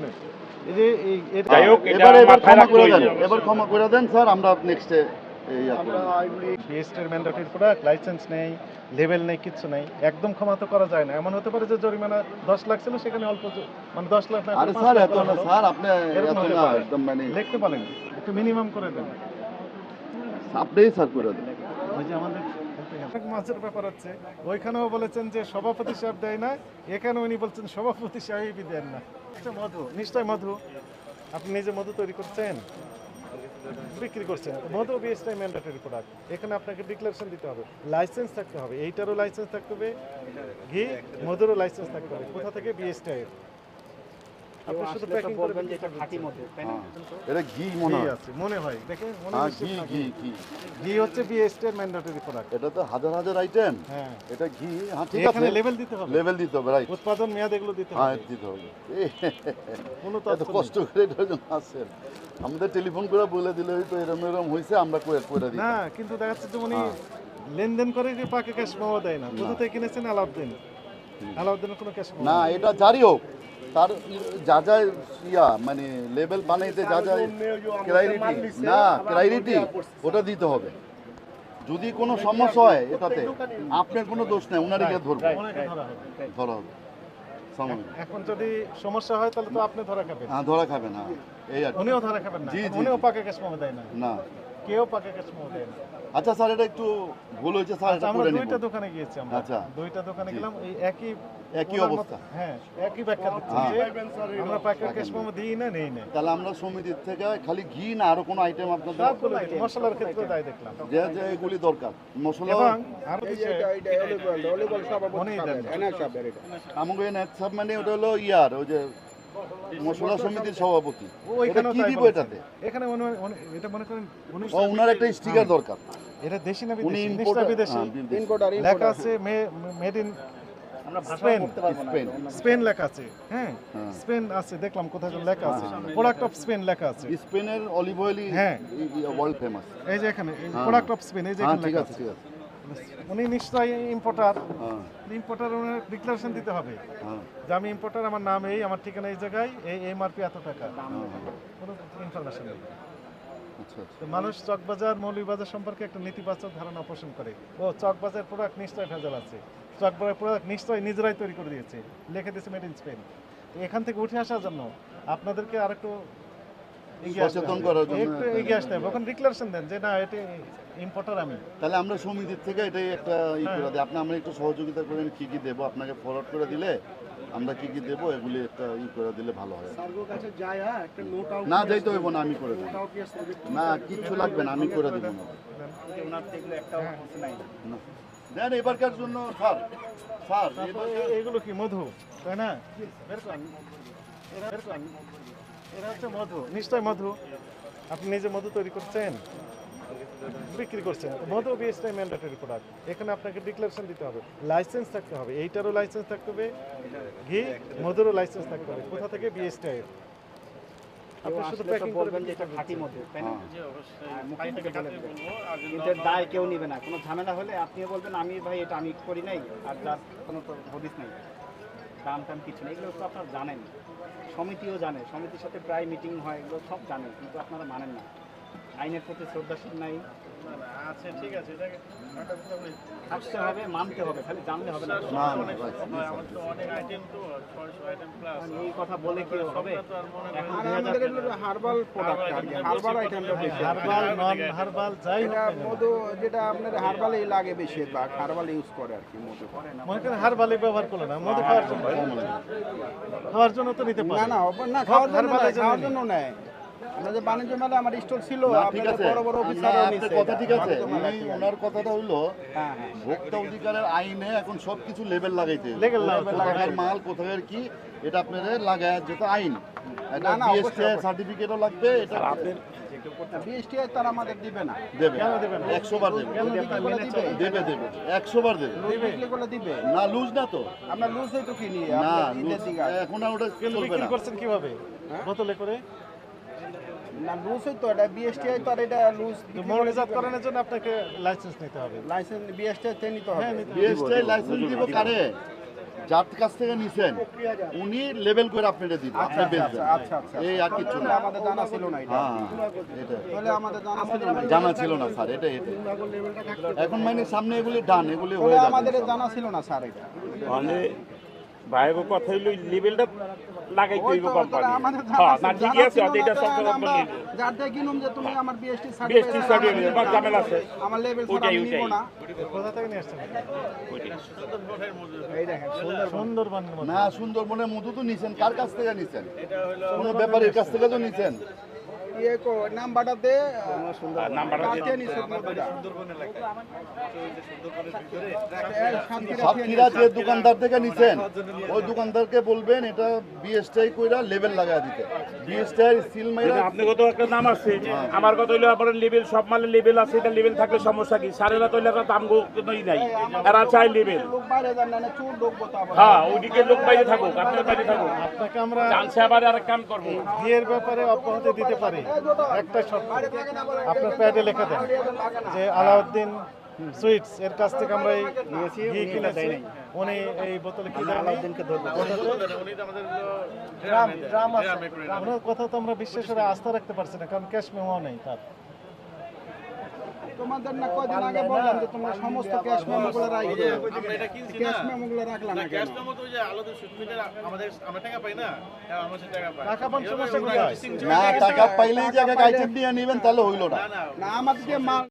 শুনেন এই যে যাই হোক, এটা এবার এবার মাথায় রাখতে করে হইবে দেন অবশ্যই। এবার ক্ষমা করে দেন স্যার আমরা নেক্সটে এই ম্যান্ডেটরি প্রোডাক্ট লাইসেন্স নেই লেভেল নেই কিচ্ছু নেই। একদম ক্ষমা তো করা যায় না। এমন হতে পারে যে জরিমানা দশ লাখ ছিল সেখানে অল্প মানে দশ লাখ না আরে স্যার লাখ এত না স্যার আপনি। একদম মানে লিখতে পারেন একটু মিনিমাম করে দেন। আপনিই স্যার করে দেন। ওই যে আমাদের অনেক মাছের ব্যাপার হচ্ছে ওইখানেও বলেছেন যে সভাপতি সাহেব দেয় না, এখানে উনি বলছেন সভাপতি সাহেবই দেন না। আচ্ছা মধু নিশ্চয় মধু। আপনি নিজে মধু তৈরি করছেন, বিক্রি করছেন, মধু বিএসটাই ম্যান্ডেটরি প্রোডাক্ট এখানে আপনাকে ডিক্লারেশন দিতে হবে লাইসেন্স থাকতে হবে। এইটারও লাইসেন্স থাকতে হবে, ঘি, মধুরও লাইসেন্স থাকতে হবে। কোথা থেকে? বিএসটাই আপনি শুধু প্যাকিং করবেন যে এটা হ্যাঁ। এটা ঘি মনে হয়। আছে মনে হয়। দেখেন মনে হ্যাঁ ঘি ঘি ঘি। ঘি। হচ্ছে বিএসটাই ম্যান্ডেটরি প্রোডাক্ট এটা তো হাজার হাজার আইটেম হ্যাঁ। এটা ঘি হ্যাঁ ঠিক আছে। লেভেল দিতে হবে। লেভেল দিতে হবে রাইট উৎপাদন মেয়াদ এগুলো দিতে হ্যাঁ হবে। দিতে হবে। কোনো তথ্য কষ্ট করে এটার জন্য আসছেন আমাদের টেলিফোন করে বলে দিলে হয়তো এরম এরম হয়েছে আমরা করে করে দিই? না কিন্তু দেখা যাচ্ছে যে উনি হ্যাঁ। লেনদেন করে যে পাকে ক্যাশ পাওয়া দেয় না? কোথা থেকে কিনেছেন? আলাউদ্দিন। আলাউদ্দিনের কোনো ক্যাশ না। এটা জারি হোক। তার যা যা ইয়া মানে লেভেল বানাইতে যা যা ক্রাইরিটি না ক্রাইরিটি ওটা দিতে হবে। যদি কোনো সমস্যা হয় এটাতে আপনার কোনো দোষ নেই উনারই গিয়ে ধরবো। ধরা হবে। এখন যদি সমস্যা হয় তাহলে তো আপনি ধরা খাবেন। হ্যাঁ ধরা খাবে না এই আর উনিও ধরা খাবেন না। উনিও। পাকে ক্যাশ দেয় না। না। কেউ পাকে পাওয়া দেয় না। আচ্ছা স্যার এটা একটু ভুল হয়েছে স্যার আচ্ছা, এটা আমরা দুইটা দোকানে গিয়েছি আমরা। আচ্ছা। দুইটা দোকানে গেলাম এই একই একই অবস্থা। হ্যাঁ একই ব্যাখ্যা দিচ্ছি হ্যাঁ। আমরা পাকের ক্যাশ পাওয়া দিই না নেই না। তাহলে আমরা সমিতির থেকে খালি ঘি না আর কোনো আইটেম আপনাদের সবগুলো মশলার ক্ষেত্রে তাই দেখলাম। যে যে এগুলি দরকার। মশলা এবং আরও বিষয় উনি দেন আমাকে নেট সাব মানে ওটা হলো ইয়ার ওই যে মশলা সমিতির সভাপতি। এটা কি দিব এটাতে? এখানে মনে হয়- এটা মনে করেন উনি ও উনার একটা স্টিকার দরকার। এটা দেশি না বিদেশি? ইম্পোর্ট নিশ্চয় বিদেশি? লেখা আছে made in Spain Spain Spain লেখা আছে। হ্যাঁ হ্যাঁ। স্পেন আছে দেখলাম কোথায় লেখা আছে। প্রোডাক্ট অফ স্পেন লেখা আছে। স্পেনের অলিভ অয়েলই হ্যাঁ। ওয়ার্ল্ড ফেমাস এই যে এখানে হ্যাঁ। প্রোডাক্ট অফ স্পেন এই যে হ্যাঁ এখানে লেখা আছে আছে। ঠিক আছে। উনি নিশ্চয়ই ইম্পোর্টার হ্যাঁ। ইম্পোর্টার ওনার ডিক্লারেশন দিতে হবে হ্যাঁ। যে আমি ইম্পোর্টার আমার নাম এই আমার ঠিকানা এই জায়গায় এই এমআরপি এত টাকা। হ্যাঁ, কোনো ইনফরমেশন নেই। আচ্ছা আচ্ছা। মানুষ চকবাজার মৌলভীবাজার সম্পর্কে একটা নেতিবাচক ধারণা পোষণ করে। ও চকবাজার প্রোডাক্ট নিশ্চয়ই ভেজাল আছে। চকবাজার প্রোডাক্ট নিশ্চয়ই নিজেরাই তৈরি করে দিয়েছে। লিখে দিয়েছে মেড ইন স্পেন তো এখান থেকে উঠে আসার জন্য আপনাদেরকে আর একটু সচেতন করার জন্য। একটু এগিয়ে আসতে হবে। ওখানে ডিক্লারেশন দেন যে না এটি ইম্পোর্টার আমি। তাহলে আমরা সমিতির থেকে এটাই একটা ই হ্যাঁ। করে দিই। আপনি আমরা একটু সহযোগিতা করেন কি কি দেবো আপনাকে ফরওয়ার্ড করে দিলে আমরা কি কি দেবো এগুলি একটা ই করে দিলে ভালো হয়। না যাইতে হইব না আমি করে দেবো না কিচ্ছু লাগবে না আমি করে দেবো না না। দেন এবারকার জন্য স্যার স্যার এগুলো কি মধু? তাই না? বের করেন। এরা হচ্ছে মধু নিশ্চয় মধু। আপনি নিজে মধু তৈরি করছেন? বিক্রি করছেন। মধু বিএসটাই ম্যান্ডেটরি প্রোডাক্ট এখানে আপনাকে ডিক্লারেশন দিতে হবে। লাইসেন্স থাকতে হবে। এইটারও লাইসেন্স থাকতে হবে। ঘি মধুরও লাইসেন্স থাকতে হবে। কোথা থেকে? বিএসটাই আপনি শুধু প্যাকিং করবেন যে এটা খাঁটি মধু হ্যাঁ। কিন্তু এর দায় কেউ নেবে না। কোনো ঝামেলা হলে আপনিও বলবেন আমি ভাই এটা আমি করি নাই আর যার কোনো হদিস নেই। দাম টাম কিছু নেই, এগুলো তো আপনারা জানেন সমিতিও জানে, সমিতির সাথে প্রায় মিটিং হয়, এগুলো সব জানে কিন্তু আপনারা মানেন না। আইনের প্রতি শ্রদ্ধাশীল নাই। আচ্ছা ঠিক আছে এটাকে থাকতে হবে মানতে হবে খালি জানলে হবে না। না না right, জি, স্যার। অনেক আইটেম তো ছয়শো আইটেম প্লাস এই কথা বলে কি হবে? এখন দুই হাজার আমাদের এগুলো হার্বাল প্রোডাক্ট হার্বাল আইটেমটা বেশি। হারবাল নন হারবাল যাই। মধু যেটা আপনার হার্বালই লাগে বেশি বা হার্বাল ইউজ করে আর কি মধু। মনে করেন হারবালই ব্যবহার করল না মধু খাওয়ার জন্য? খাওয়ার জন্য তো নিতে পারে। না খাওয়ার জন্য খাওয়ার জন্য নেয়। বাণিজ্য মেলা আমার স্টল ছিল না, ঠিক আছে। বড় বড় অফিসারও আপনার কথা ঠিক আছে। উনি ওনার কথাটা হইল হ্যাঁ হ্যাঁ। ভোক্তা অধিকারের আইনে এখন সবকিছু লেবেল লাগাইতে। Label লাগাইতে মাল কোথাকার কি এটা আপনাদের লাগায় যেটা আইন। এটা না, না, বিএসটি অবশ্যই, অবশ্যই। সার্টিফিকেটও লাগবে এটা বিএসটিআই তারা আমাদের দিবে না। দেবে। না? একশো বার দেবে। দিবে? দিবে? একশো বার দেবে। না লুজ না তো। আমরা লুজ হয়তো কিনি না এখন ওটা চলবে না। করছেন কীভাবে? বোতলে করে? না লুজ হয়তো এটা বিএসটিআই তো আর এটা লুজ তো মৌলজাত করানোর জন্য আপনাকে লাইসেন্স নিতে হবে। লাইসেন্স বিএসটিআই তে নিতে হবে। হ্যাঁ নিতে হবে। বিএসটি লাইসেন্স দিব কারে? যার কাছ থেকে নিছেন উনি লেভেল করে আপনারা দিবেন আপনি বেচবেন। আচ্ছা আচ্ছা এই আর কিছু না। আমাদের জানা ছিল না এটা। হ্যাঁ এটা। তাহলে আমাদের জানা ছিল না। জানা ছিল না স্যার এটা এটা। এখন মানে সামনে এগুলি ডান এগুলি হয়ে যাবে। আমাদের জানা ছিল না স্যার এটা। মানে ভাইয়ের কথা হইল লেভেলটা লাগাইতে ওই কোম্পানি হ্যাঁ না ঠিকই আছে এটা যার কিনুম যে তুমি আমার বিএসটি BST certificate, বা ঝামেলা আছে। আমার লেভেল ছাড়া আমি নিব না। কোথা থেকে নিয়ে আসছেন? সুন্দরবনের মধ্যে। না সুন্দরবনের মধু তো নিছেন কার কাছ থেকে নিছেন? কোনো ব্যাপারের কাছ থেকে তো নিছেন? ইয়ে কো নাম্বারটা দে নাম্বারটা দিয়ে? সাতক্ষীরা যে দোকানদার থেকে নিছেন ওই দোকানদারকে বলবেন এটা বিএসটাই কইরা লেভেল লাগায় দিতে। বিএসটাই সিল মাইরা আপনি কত একটা নাম আছে আমার কথা হইল আপনার লেভেল সব মালের লেভেল আছে এটা লেভেল থাকলে সমস্যা কি? সারেরা তো এলাকা দাম কোনোই নাই। এরা চাই লেভেল লোক বাইরে যান না চোর ঢুকবো তো আবার হ্যাঁ ওইদিকে লোক বাইরে থাকুক আপনার বাইরে থাকুক। আপনাকে আমরা জানছে আবার আরেক কাম করব। বিয়ের ব্যাপারে অব্যাহতি দিতে পারি। একটা শর্ত। আপনার প্যাডে লেখা দেন যে আলাউদ্দিন সুইটস এর কাছ থেকে আমরা এই ঘি কিনেছি। উনি এই বোতলে কি আলাউদ্দিনকে ড্রাম ড্রাম আছে। ওনার কথা তো আমরা বিশ্বাস করে আস্থা রাখতে পারছি না কারণ ক্যাশ মেমো নেই তার। তোমাদের না কয়দিন আগে বললাম যে তোমরা সমস্ত ক্যাশ মেমোগুলো রাখবে। ক্যাশ মেমোগুলো রাখলাম না কেন? টাকা পান সমস্যা কোথায়? না টাকা পাইলেই জায়গায় আইটেম নিয়ে নেবেন তাহলে হইল না। না আমাদেরকে মাল